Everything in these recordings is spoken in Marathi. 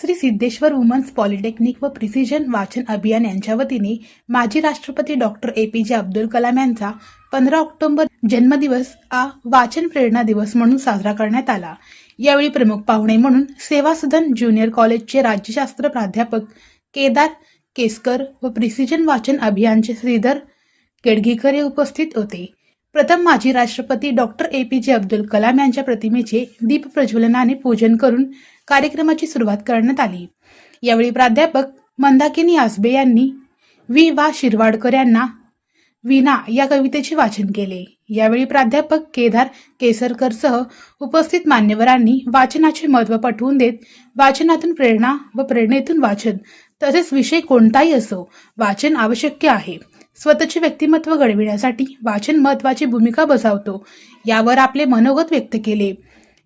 श्री सिद्धेश्वर वुमन्स पॉलिटेक्निक व प्रिसिजन वाचन अभियान यांच्या वतीने माजी राष्ट्रपती डॉक्टर ए पी जे अब्दुल कलाम यांचा पंधरा ऑक्टोबर जन्मदिवस हा वाचन प्रेरणा दिवस म्हणून साजरा करण्यात आला. यावेळी प्रमुख पाहुणे म्हणून सेवा सदन ज्युनियर कॉलेजचे राज्यशास्त्र प्राध्यापक केदार केसकर व प्रिसिजन वाचन अभियानचे श्रीधर केडगीकर हे उपस्थित होते. प्रथम माजी राष्ट्रपती डॉक्टर ए पी जे अब्दुल कलाम यांच्या प्रतिमेचे दीप प्रज्वलनाने पूजन करून कार्यक्रमाची सुरुवात करण्यात आली. यावेळी प्राध्यापक मंदाकिनी आसबे यांनी वी. वा. शिरवाडकर यांना विना या कवितेचे वाचन केले. यावेळी प्राध्यापक केदार केसरकरसह उपस्थित मान्यवरांनी वाचनाचे महत्त्व पटवून देत वाचनातून प्रेरणा व प्रेरणेतून वाचन तसेच विषय कोणताही असो वाचन आवश्यक आहे. स्वतःचे व्यक्तिमत्व घडविण्यासाठी वाचन महत्वाची भूमिका बजावतो यावर आपले मनोगत व्यक्त केले.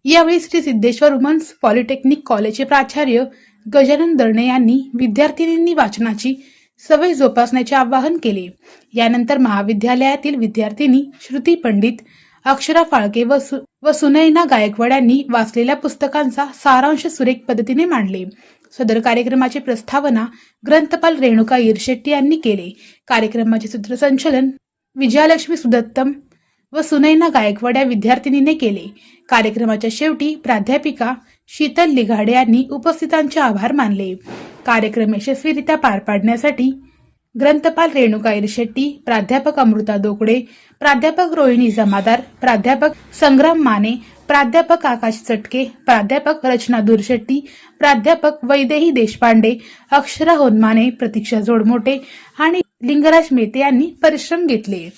यावेळी श्री सिद्धेश्वर वुमन्स पॉलिटेक्निक कॉलेजचे प्राचार्य गजानन दर्णे यांनी विद्यार्थिनींनी वाचनाची सवय जोपासण्याचे आवाहन केले. यानंतर महाविद्यालयातील विद्यार्थिनी श्रुती पंडित अक्षरा फाळके व सु व सुनैना गायकवाड यांनी वाचलेल्या पुस्तकांचा सारांश सुरेख पद्धतीने मांडले. सदर कार्यक्रमाची प्रस्तावना ग्रंथपाल रेणुका इरशेट्टी यांनी केले. कार्यक्रमाचे सूत्रसंचलन विजयालक्ष्मी सुदत्तम व सुनैना गायकवाड या विद्यार्थिनीने केले. कार्यक्रमाच्या शेवटी प्राध्यापिका शीतल लिघाडे यांनी उपस्थितांचे आभार मानले. कार्यक्रम यशस्वीरित्या पार पाडण्यासाठी ग्रंथपाल रेणुका इरशेट्टी प्राध्यापक अमृता दोकडे प्राध्यापक रोहिणी जमादार प्राध्यापक संग्राम माने प्राध्यापक आकाश चटके प्राध्यापक रचना दुरशेट्टी प्राध्यापक वैदेही देशपांडे अक्षरा होनमाने प्रतीक्षा जोडमोटे आणि लिंगराज मेते यांनी परिश्रम घेतले.